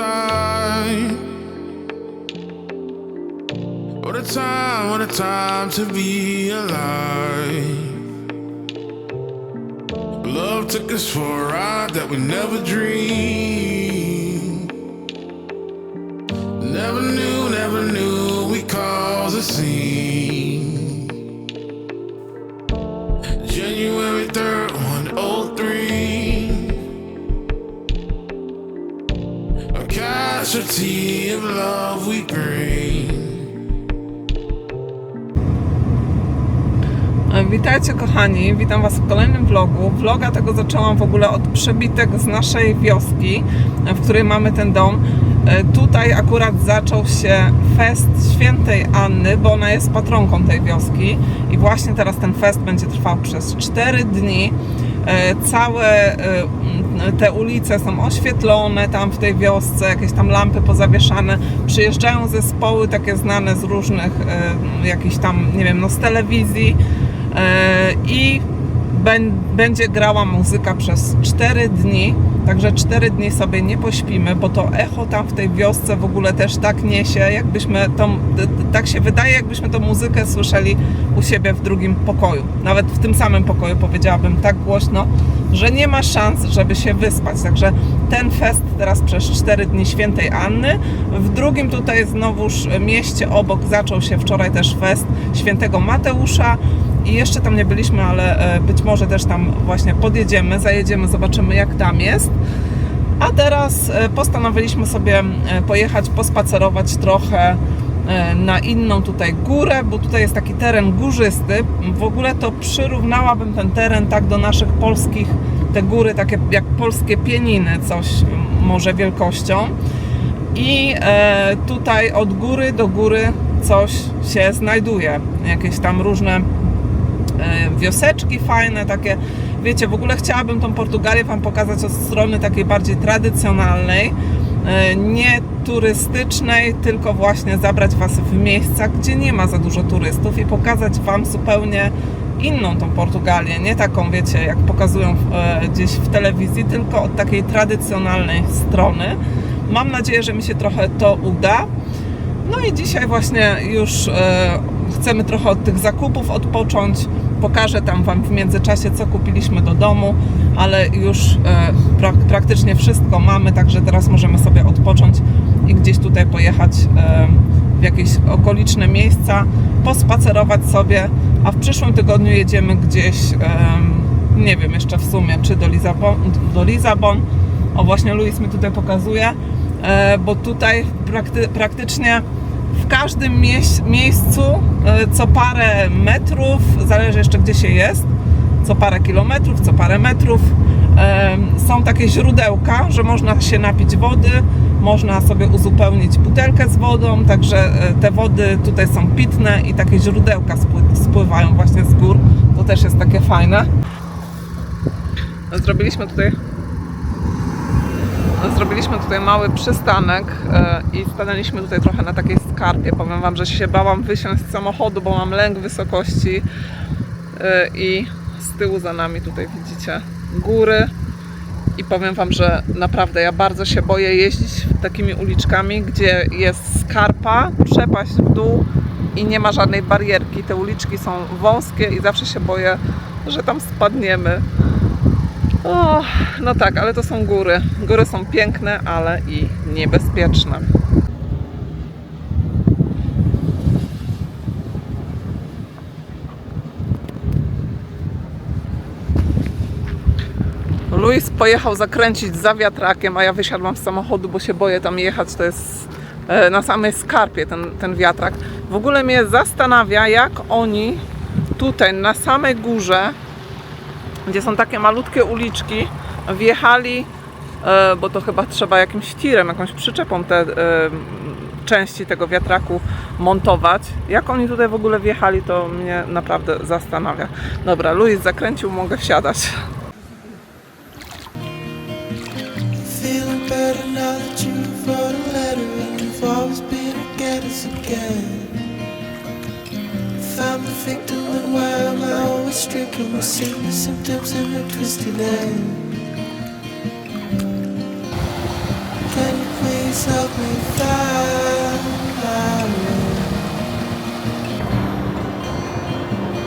the. What a time, what a time to be alive. Love took us for a ride that we never dreamed. Never knew, never knew we caused a scene. Of love we bring. Witajcie kochani, witam Was w kolejnym vlogu. Vloga tego zaczęłam w ogóle od przebitek z naszej wioski, w której mamy ten dom. E, Tutaj akurat zaczął się fest świętej Anny, bo ona jest patronką tej wioski i właśnie teraz ten fest będzie trwał przez 4 dni. E, Całe e, te ulice są oświetlone tam w tej wiosce, jakieś tam lampy pozawieszane. Przyjeżdżają zespoły takie znane z różnych e, jakichś tam, nie wiem, no z telewizji i bę- będzie grała muzyka przez 4 dni. Także 4 dni sobie nie pośpimy, bo to echo tam w tej wiosce w ogóle też tak niesie, jakbyśmy tą, tak się wydaje, jakbyśmy tą muzykę słyszeli u siebie w drugim pokoju. Nawet w tym samym pokoju powiedziałabym tak głośno, że nie ma szans, żeby się wyspać. Także ten fest teraz przez 4 dni świętej Anny. W drugim tutaj znowuż mieście obok zaczął się wczoraj też fest świętego Mateusza. I jeszcze tam nie byliśmy, ale e, być może też tam właśnie podjedziemy, zajedziemy, zobaczymy jak tam jest. A teraz e, postanowiliśmy sobie e, pojechać, pospacerować trochę na inną tutaj górę, bo tutaj jest taki teren górzysty. W ogóle to przyrównałabym ten teren tak do naszych polskich, te góry takie jak polskie pieniny, coś może wielkością. I tutaj od góry do góry coś się znajduje. Jakieś tam różne wioseczki fajne, takie, wiecie, w ogóle chciałabym tą Portugalię Wam pokazać od strony takiej bardziej tradycjonalnej, e, nie turystycznej, tylko właśnie zabrać Was w miejsca, gdzie nie ma za dużo turystów i pokazać Wam zupełnie inną tą Portugalię, nie taką, wiecie, jak pokazują e, gdzieś w telewizji, tylko od takiej tradycjonalnej strony. Mam nadzieję, że mi się trochę to uda. No i dzisiaj właśnie już e, chcemy trochę od tych zakupów odpocząć. Pokażę tam Wam w międzyczasie, co kupiliśmy do domu, ale już e, pra, praktycznie wszystko mamy, także teraz możemy sobie odpocząć i gdzieś tutaj pojechać e, w jakieś okoliczne miejsca, pospacerować sobie, a w przyszłym tygodniu jedziemy gdzieś, e, nie wiem jeszcze w sumie, czy do Lizabon, do Lizabon. O właśnie Luis mi tutaj pokazuje, bo tutaj prakty, praktycznie w każdym miejscu e, co parę metrów, zależy jeszcze gdzie się jest, co parę kilometrów, co parę metrów są takie źródełka, że można się napić wody, można sobie uzupełnić butelkę z wodą, także e, te wody tutaj są pitne i takie źródełka spły- spływają właśnie z gór. To też jest takie fajne. Zrobiliśmy tutaj Zrobiliśmy tutaj mały przystanek e, i stanęliśmy tutaj trochę na takiej skarpie. Powiem Wam, że się bałam wysiąść z samochodu, bo mam lęk wysokości e, i z tyłu za nami tutaj widzicie góry. I powiem Wam, że naprawdę ja bardzo się boję jeździć takimi uliczkami, gdzie jest skarpa, przepaść w dół i nie ma żadnej barierki. Te uliczki są wąskie i zawsze się boję, że tam spadniemy. O, no tak, ale to są góry. Góry są piękne, ale i niebezpieczne. Luis pojechał zakręcić za wiatrakiem, a ja wysiadłam z samochodu, bo się boję tam jechać. To jest e, na samej skarpie ten, ten wiatrak. W ogóle mnie zastanawia, jak oni tutaj na samej górze gdzie są takie malutkie uliczki, wjechali, e, bo to chyba trzeba jakimś tirem, jakąś przyczepą te e, części tego wiatraku montować. Jak oni tutaj w ogóle wjechali, to mnie naprawdę zastanawia. Dobra, Luis zakręcił, mogę wsiadać. Feeling better now that you wrote a letter and you've always been again. I'm the victim, then why am I always stricken with sickness, symptoms, and a twisted end? Can you please help me find my?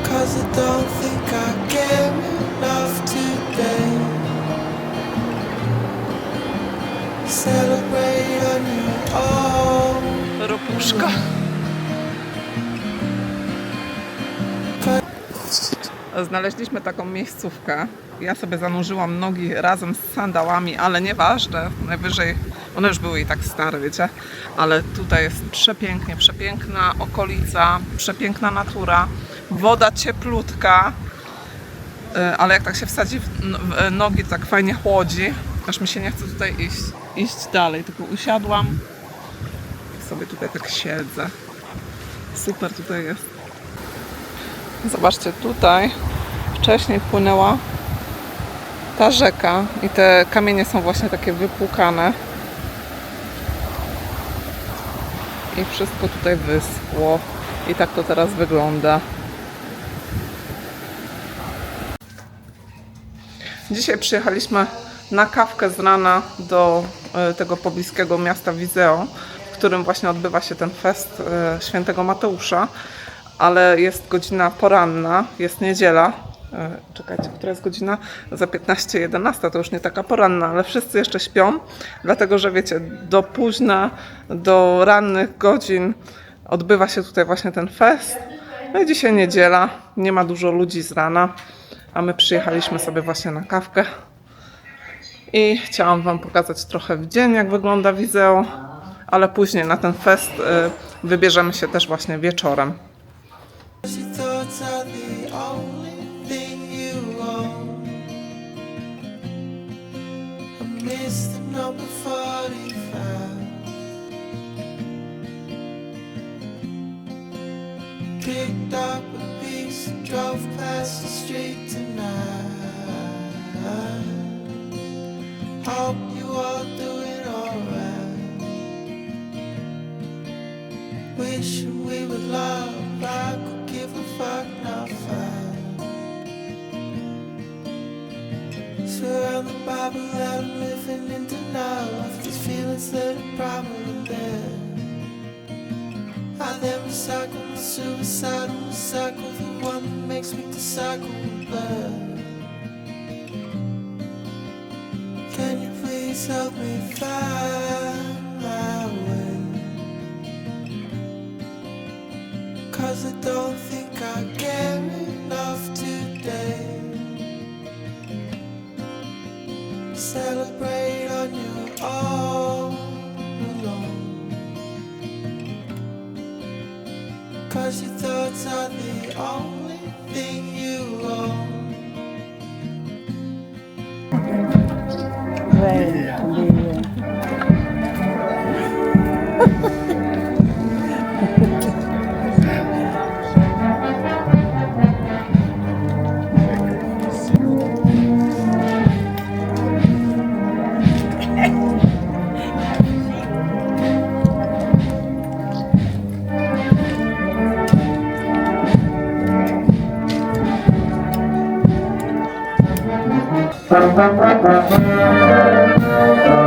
Cause I don't think I care enough today. Celebrate on your own. Ropuszka. Znaleźliśmy taką miejscówkę. Ja sobie zanurzyłam nogi razem z sandałami, ale nieważne. Najwyżej one już były i tak stare, wiecie. Ale tutaj jest przepięknie, przepiękna okolica, przepiękna natura, woda cieplutka. Y, Ale jak tak się wsadzi w e, nogi, tak fajnie chłodzi. Aż mi się nie chce tutaj iść, iść dalej, tylko usiadłam i sobie tutaj tak siedzę. Super tutaj jest. Zobaczcie, tutaj wcześniej płynęła ta rzeka i te kamienie są właśnie takie wypłukane. I wszystko tutaj wyschło. I tak to teraz wygląda. Dzisiaj przyjechaliśmy na kawkę z rana do e, tego pobliskiego miasta Wizeo, w którym właśnie odbywa się ten fest e, świętego Mateusza, ale jest godzina poranna, jest niedziela. E, Czekajcie, która jest godzina? Za 15.11, to już nie taka poranna, ale wszyscy jeszcze śpią, dlatego że wiecie, do późna, do rannych godzin odbywa się tutaj właśnie ten fest. No i dzisiaj niedziela, nie ma dużo ludzi z rana, a my przyjechaliśmy sobie właśnie na kawkę. I chciałam Wam pokazać trochę w dzień, jak wygląda Wizeo, ale później na ten fest y, wybierzemy się też właśnie wieczorem. Your thoughts are the only thing you own. I missed the number 45. Picked up a piece and drove past the street tonight. Hope you all these feelings that are probably there. I then recycle my suicidal recycle the one that makes me disciple and blood. Can you please help me Cause your thoughts are the only thing you own. Thank you.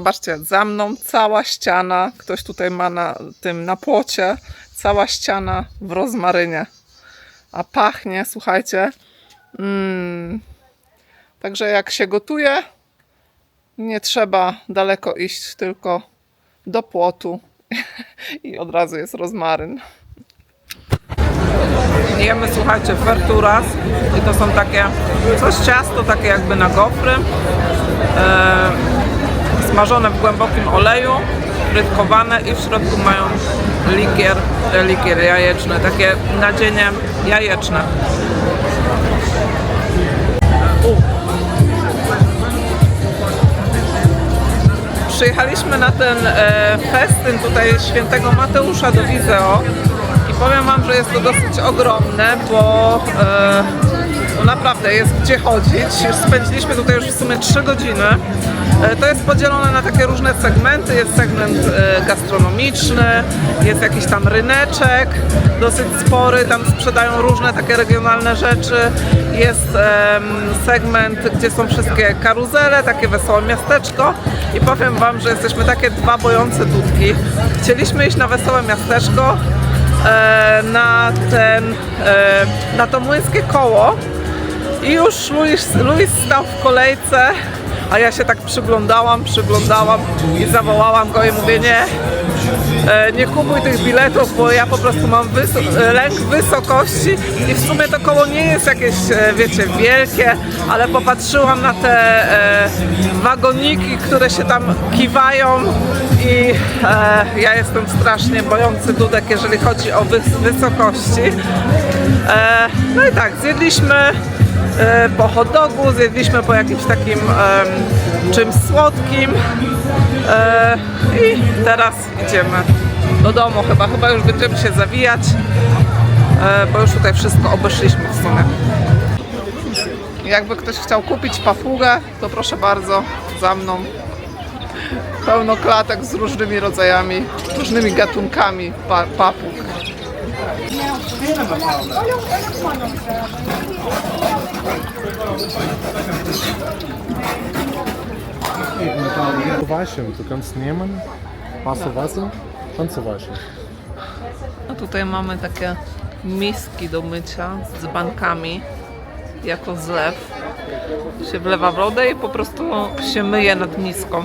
Zobaczcie, za mną cała ściana, ktoś tutaj ma na tym na płocie, cała ściana w rozmarynie. A pachnie, słuchajcie. Mm, także jak się gotuje, nie trzeba daleko iść, tylko do płotu i od razu jest rozmaryn. Jemy, słuchajcie, ferturas i to są takie, coś ciasto, takie jakby na gofry. E, smażone w głębokim oleju, frytkowane i w środku mają likier, e, likier jajeczny, takie nadzienie jajeczne. Przyjechaliśmy na ten e, festyn tutaj świętego Mateusza do Wizeo i powiem Wam, że jest to dosyć ogromne, bo e, no naprawdę jest gdzie chodzić. Spędziliśmy tutaj już w sumie 3 godziny. E, to jest podzielone na takie różne segmenty. Jest segment e, gastronomiczny, jest jakiś tam ryneczek dosyć spory, tam sprzedają różne takie regionalne rzeczy. Jest segment, gdzie są wszystkie karuzele, takie wesołe miasteczko i powiem Wam, że jesteśmy takie dwa bojące dudki. Chcieliśmy iść na wesołe miasteczko, e, na ten, na to młyńskie koło i już Luis, Luis stał w kolejce, a ja się tak przyglądałam, przyglądałam i zawołałam go i mówię nie, e, nie kupuj tych biletów, bo ja po prostu mam e, lęk wysokości i w sumie to koło nie jest jakieś, e, wiecie, wielkie, ale popatrzyłam na te e, wagoniki, które się tam kiwają i e, ja jestem strasznie bojący dudek, jeżeli chodzi o wys- wysokości. E, no i tak, zjedliśmy po hot dogu, zjedliśmy po jakimś takim czymś słodkim e, i teraz idziemy do domu chyba, chyba już będziemy się zawijać, e, bo już tutaj wszystko obeszliśmy w sumie. Jakby ktoś chciał kupić papugę, to proszę bardzo, za mną. Pełno klatek z różnymi rodzajami, różnymi gatunkami pa- papug. Waschen, du kannst nehmen, Wasser, Wasser, Tanzewaschen. A tutaj mamy takie miski do mycia z bankami jako zlew. Się wlewa wodę i po prostu się myje nad miską.